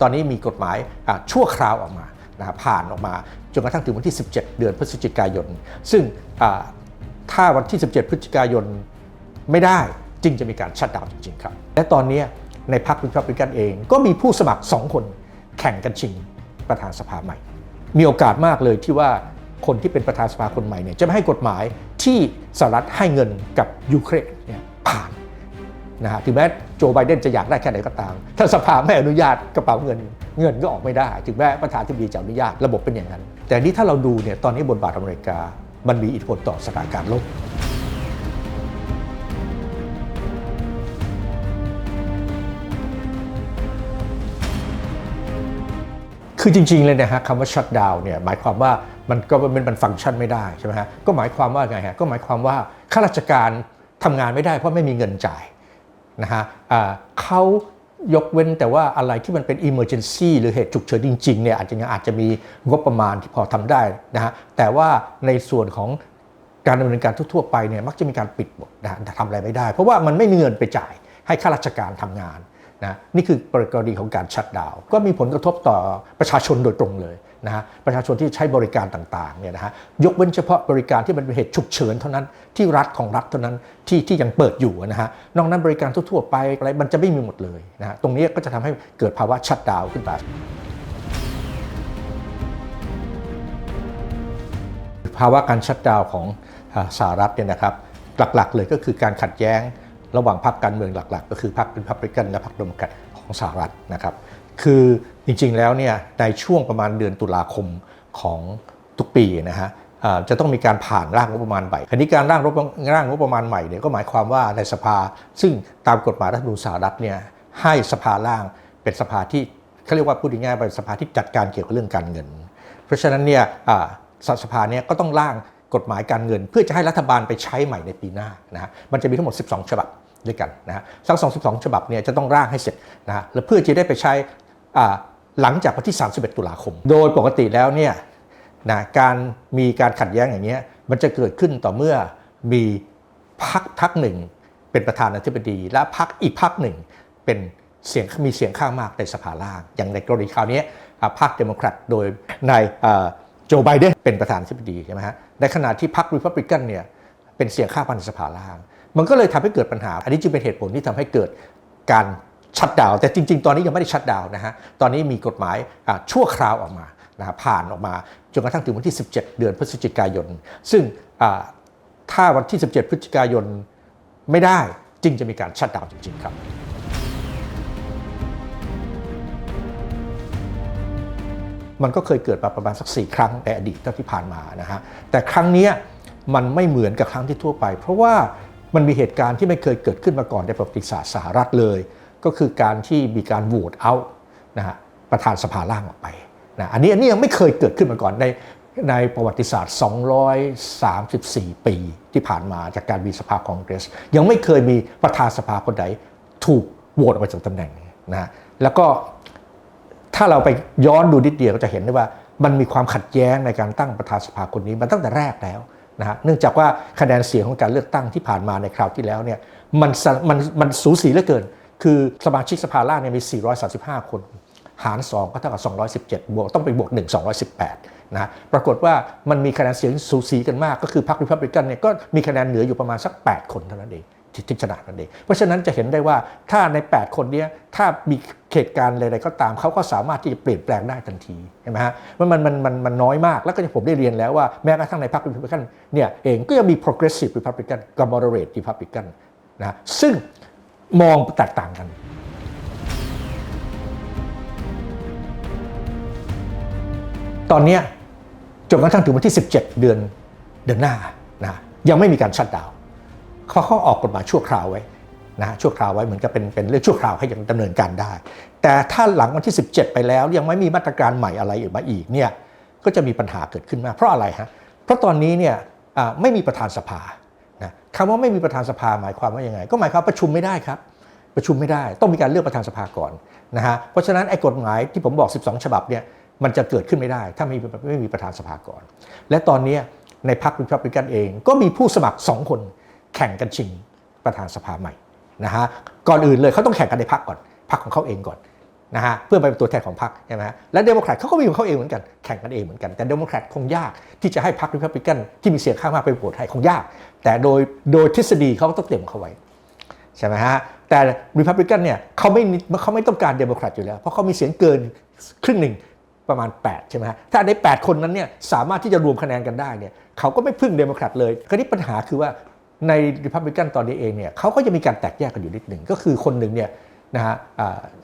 ตอนนี้มีกฎหมายชั่วคราวออกมานะผ่านออกมาจนกระทั่งถึงวันที่ 17 เดือนพฤศจิกายน ซึ่งถ้าวันที่ 17 พฤศจิกายนไม่ได้จึงจะมีการชัดดาวจริงๆครับ และตอนนี้ในพรรคริพับลิกันเอง ก็มีผู้สมัคร 2 คนแข่งกันชิงประธานสภาใหม่ มีโอกาสมากเลยที่ว่าคนที่เป็นประธานสภาคนใหม่เนี่ยจะไม่ให้กฎหมายที่สหรัฐให้เงินกับยูเครนเนี่ยผ่าน นะฮะถึงแม้โจไบเดนจะอยากได้แค่ไหนก็ตาม ถ้าสภาไม่อนุญาตกระเป๋าเงิน เงินก็ออกไม่ได้ ถึงแม้ประธานที่ดีจะอนุญาตระบบเป็นอย่างนั้น แต่นี่ถ้าเราดูเนี่ยตอนนี้บทบาทอเมริกา มันมีอิทธิพลต่อสถานการณ์โลกคือจริง ๆ เลยนะฮะคำว่า shut down เนี่ยหมายความว่ามันก็มันมันฟังก์ชันไม่ได้ใช่ไหมฮะก็หมายความว่าไงฮะก็หมายความว่าข้าราชการทำงานไม่ได้เพราะไม่มีเงินจ่าย นะฮะเขายกเว้นแต่ว่าอะไรที่มันเป็น emergency หรือเหตุฉุกเฉินจริงๆเนี่ยอาจจะยังอาจจะมีงบประมาณที่พอทำได้นะฮะแต่ว่าในส่วนของการดำเนินการทั่วๆไปเนี่ยมักจะมีการปิดหมดนะฮะทำอะไรไม่ได้ เพราะว่ามันไม่มีเงินไปจ่ายให้ข้าราชการทำงาน นะนี่คือกรณีของการชัดดาวก็มีผลกระทบต่อประชาชนโดยตรงเลยนะฮะประชาชนที่ใช้บริการต่างๆเนี่ยนะฮะยกเว้นเฉพาะบริการที่มันเป็นเหตุฉุกเฉินเท่านั้นที่รัฐของรัฐเท่านั้นที่ที่ยังเปิดอยู่นะฮะนอกนั้นบริการทั่วๆไปอะไรมันจะไม่มีหมดเลยนะฮะตรงนี้ก็จะทำให้เกิดภาวะชัดดาวขึ้นมาภาวะการชัดดาวของสหรัฐเนี่ยนะครับหลักๆเลยก็คือการขัดแย้ง ระหว่างพรรคการเมืองหลัก ๆ ก็คือพรรคเป็นพับริกันและพรรคดมแครตของสหรัฐนะครับ คือจริงๆแล้วเนี่ยในช่วงประมาณเดือนตุลาคมของทุกปีนะฮะจะต้องมีการผ่านร่างงบประมาณใหม่คราวนี้การร่างร่างงบประมาณใหม่เนี่ยก็หมายความว่าในสภา ซึ่งตามกฎหมายรัฐธรรมนูญสหรัฐเนี่ยให้สภาร่างเป็นสภาที่เขาเรียกว่าพูดง่ายๆเป็นสภาที่จัดการเกี่ยวกับเรื่องการเงิน เพราะฉะนั้นเนี่ยสภาเนี่ยก็ต้องร่างกฎหมายการเงิน เพื่อจะให้รัฐบาลไปใช้ใหม่ในปีหน้านะฮะมันจะมีทั้งหมด 12 ฉบับ ด้วยกันนะฮะทั้ง 22 ฉบับเนี่ยจะต้องร่างให้เสร็จนะฮะแล้วเพื่อจะได้ไปใช้หลังจากวันที่ 31 ตุลาคม โดยปกติแล้วเนี่ยนะการมีการขัดแย้งอย่างเงี้ยมันจะเกิดขึ้นต่อเมื่อมีพักพักหนึ่ง เป็นประธานาธิบดี และพักอีกพักหนึ่งเป็นเสียงมีเสียงข้างมากในสภาล่าง อย่างในกรณีคราวนี้พรรคเดโมแครตโดยนายโจไบเดนเป็นประธานาธิบดีใช่ไหมฮะในขณะที่พรรครีพับลิกันเนี่ยเป็นเสียงข้างมากในสภาล่าง มันก็เลยทำให้เกิดปัญหา อันนี้จึงเป็นเหตุผลที่ทำให้เกิดการชัดดาวแต่จริง ๆ ตอนนี้ยังไม่ได้ชัดดาวนะฮะตอนนี้มีกฎหมายชั่วคราวออกมานะผ่านออกมาจนกระทั่งถึงวันที่ 17 เดือนพฤศจิกายน ซึ่งถ้าวันที่ 17 พฤศจิกายนไม่ได้จึงจะมีการชัดดาวจริง ๆ ครับมันก็เคยเกิดมาประมาณสักสี่ครั้งในอดีตที่ผ่านมานะฮะแต่ครั้งนี้มันไม่เหมือนกับครั้งที่ทั่วไป เพราะว่า มันมีเหตุการณ์ที่ไม่เคยเกิดขึ้นมาก่อนในประวัติศาสตร์สหรัฐเลย ก็คือการที่มีการโหวตเอานะฮะประธานสภาล่างออกไปนะอันนี้อันนี้ยังไม่เคยเกิดขึ้นมาก่อนในในประวัติศาสตร์ 234 ปีที่ผ่านมาจากการมีสภาคองเกรส ยังไม่เคยมีประธานสภาคนใดถูกโหวตออกไปจากตำแหน่งนะฮะแล้วก็ถ้าเราไปย้อนดูนิดเดียวก็จะเห็นได้ว่ามันมีความขัดแย้งในการตั้งประธานสภาคนนี้มาตั้งแต่แรกแล้ว นะฮะเนื่องจากว่าคะแนนเสียงของการเลือกตั้งที่ผ่านมาในคราวที่แล้วเนี่ยมันมันมันสูสีเหลือเกิน คือสมาชิกสภาล่างเนี่ยมี 435 คน หาร 2 ก็เท่ากับ 217 บวกต้องไปบวก 1 218 นะฮะปรากฏว่ามันมีคะแนนเสียงสูสีกันมาก ก็คือพรรคริพับลิกันเนี่ยก็มีคะแนนเหนืออยู่ประมาณสัก 8 คนเท่านั้นเอง ที่ชนะนั่นเองเพราะฉะนั้นจะเห็นได้ว่าถ้าใน 8 คนนี้ถ้ามีเหตุการณ์อะไรก็ตามเขาก็สามารถที่จะเปลี่ยนแปลงได้ทันทีเห็นไหมฮะมันมันมันมันมันน้อยมากแล้วก็ผมได้เรียนแล้วว่าแม้กระทั่งในพรรคริพับลิกันเนี่ยเองก็ยังมี progressive republican กับ moderate republican นะซึ่งมองแตกต่างกันตอนนี้จนกระทั่งถึงวันที่ 17 เดือนเดือนหน้านะยังไม่มีการชัดดาว เขาเขาออกกฎหมายชั่วคราวไว้นะชั่วคราวไว้เหมือนกับเป็นเป็นเรื่องชั่วคราวให้ยังดำเนินการได้ แต่ถ้าหลังวันที่ 17 ไปแล้วยังไม่มีมาตรการใหม่อะไรอีกมาอีกเนี่ยก็จะมีปัญหาเกิดขึ้นมากเพราะอะไรฮะเพราะตอนนี้เนี่ยไม่มีประธานสภานะคำว่าไม่มีประธานสภาหมายความว่ายังไง ก็หมายความประชุมไม่ได้ครับ ประชุมไม่ได้ต้องมีการเลือกประธานสภาก่อนนะฮะเพราะฉะนั้นไอ้กฎหมายที่ผมบอก 12 ฉบับเนี่ยมันจะเกิดขึ้นไม่ได้ ถ้าไม่มีไม่มีประธานสภาก่อน และตอนนี้ในพรรครีพับลิกันเองก็มีผู้สมัคร 2 คน แข่งกันชิงประธานสภาใหม่นะฮะก่อนอื่นเลยเขาต้องแข่งกันในพรรคก่อนพรรคของเขาเองก่อนนะฮะเพื่อไปเป็นตัวแทนของพรรคใช่ไหมฮะและเดโมแครตเขาก็มีของเขาเองเหมือนกันแข่งกันเองเหมือนกันแต่เดโมแครตคงยากที่จะให้พรรคริพับลิกันที่มีเสียงข้างมากไปโหวตให้คงยาก แต่โดยโดยทฤษฎีเขาก็ต้องเตรียมเขาไว้ใช่ไหมฮะแต่ริพับลิกันเนี่ยเขาไม่เขาไม่ต้องการเดโมแครตอยู่แล้ว เพราะเขามีเสียงเกินครึ่งหนึ่งประมาณ 8 ใช่ไหมฮะถ้าใน 8 คนนั้นเนี่ยสามารถที่จะรวมคะแนนกันได้เนี่ยเขาก็ไม่พึ่งเดโมแครตเลยคราวนี้ปัญหาคือว่า ในริพับลิกันตอนนี้เองเนี่ยเขาก็จะมีการแตกแยกกันอยู่นิดหนึ่งก็คือคนหนึ่งเนี่ยนะฮะ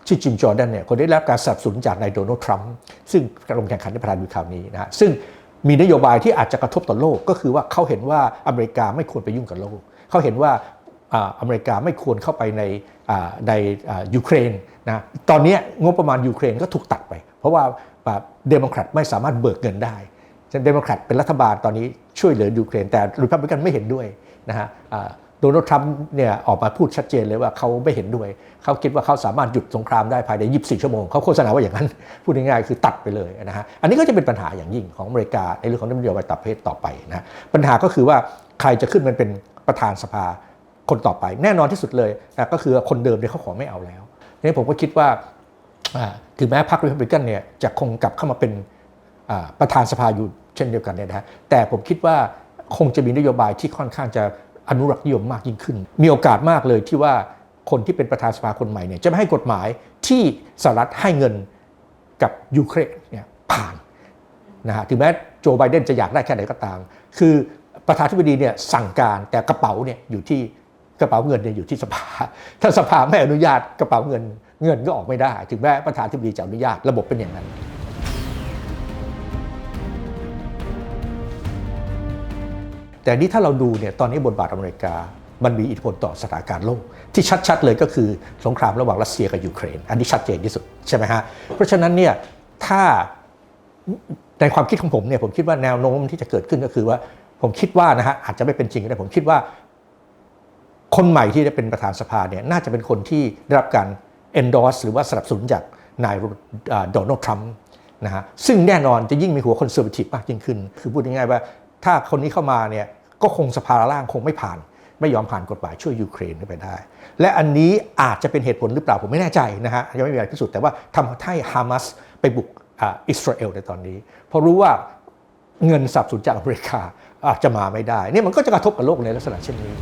ชื่อจิมจอร์แดนเนี่ยคนได้รับการสนับสนุนจากนายโดนัลด์ทรัมป์ซึ่งกำลงแข่งขันในประธานาธิบดีคราวนี้นะฮะซึ่งมีนโยบายที่อาจจะกระทบต่อโลกก็คือว่าเขาเห็นว่าอเมริกาไม่ควรไปยุ่งกับโลก เขาเห็นว่าอเมริกาไม่ควรเข้าไปในในยูเครนนะตอนนี้งบประมาณยูเครนก็ถูกตัดไป เพราะว่าเดโมแครตไม่สามารถเบิกเงินได้ เดโมแครตเป็นรัฐบาลตอนนี้ช่วยเหลือยูเครนแต่ริพับลิกันไม่เห็นด้วยนะฮะโดนัลด์ทรัมป์เนี่ยออกมาพูดชัดเจนเลยว่าเขาไม่เห็นด้วย เขาคิดว่าเขาสามารถหยุดสงครามได้ภายใน 24 ชั่วโมง เขาโฆษณาว่าอย่างนั้น พูดง่ายๆคือตัดไปเลยนะฮะ อันนี้ก็จะเป็นปัญหาอย่างยิ่งของอเมริกาในเรื่องของนโยบายต่างประเทศต่อไปนะปัญหาก็คือว่าใครจะขึ้นมันเป็นประธานสภาคนต่อไป แน่นอนที่สุดเลยนะก็คือคนเดิมเนี่ยเขาขอไม่เอาแล้วนี่ผมก็คิดว่าถึงแม้พรรครีพับลิกันเนี่ยจะคงกลับเข้ามาเป็น ประธานสภาอยู่เช่นเดียวกันเนี่ยนะฮะแต่ผมคิดว่าคงจะมีนโยบายที่ค่อนข้างจะอนุรักษ์นิยมมากยิ่งขึ้น มีโอกาสมากเลยที่ว่าคนที่เป็นประธานสภาคนใหม่เนี่ยจะไม่ให้กฎหมายที่สหรัฐให้เงินกับยูเครนเนี่ยผ่านนะฮะถึงแม้โจไบเดนจะอยากได้แค่ไหนก็ตาม คือประธานธิบดีเนี่ยสั่งการแต่กระเป๋าเนี่ยอยู่ที่กระเป๋าเงินเนี่ยอยู่ที่สภา ถ้าสภาไม่อนุญาตกระเป๋าเงินเงินก็ออกไม่ได้ ถึงแม้ประธานธิบดีจะอนุญาตระบบเป็นอย่างนั้น แต่นี่ถ้าเราดูเนี่ยตอนนี้บทบาทอเมริกา มันมีอิทธิพลต่อสถานการณ์โลก ที่ชัดๆเลยก็คือสงครามระหว่างรัสเซียกับยูเครน อันนี้ชัดเจนที่สุดใช่ไหมฮะเพราะฉะนั้นเนี่ยถ้าในความคิดของผมเนี่ยผมคิดว่าแนวโน้มที่จะเกิดขึ้นก็คือว่าผมคิดว่านะฮะอาจจะไม่เป็นจริงก็ได้ผมคิดว่าคนใหม่ที่ได้เป็นประธานสภาเนี่ยน่าจะเป็นคนที่ได้รับการ endorse หรือว่าสนับสนุนจากนายโดนัลด์ทรัมป์นะฮะซึ่งแน่นอนจะยิ่งมีหัวคอนเซอร์ t ทีฟมากยิ่งขึ้น คือพูดง่ายๆว่าถ้าคนนี้เข้ามาเนี่ย ก็คงสภาล่างคงไม่ผ่าน ไม่ยอมผ่านกฎหมายช่วยยูเครนไปได้ และอันนี้อาจจะเป็นเหตุผลหรือเปล่าผมไม่แน่ใจนะฮะยังไม่มีอะไรพิสูจน์แต่ว่าทำให้ฮามาสไปบุกอ่าอิสราเอลในตอนนี้ เพราะรู้ว่าเงินสับสนจากอเมริกาอาจจะมาไม่ได้เนี่ยมันก็จะกระทบกับโลกในลักษณะเช่นนี้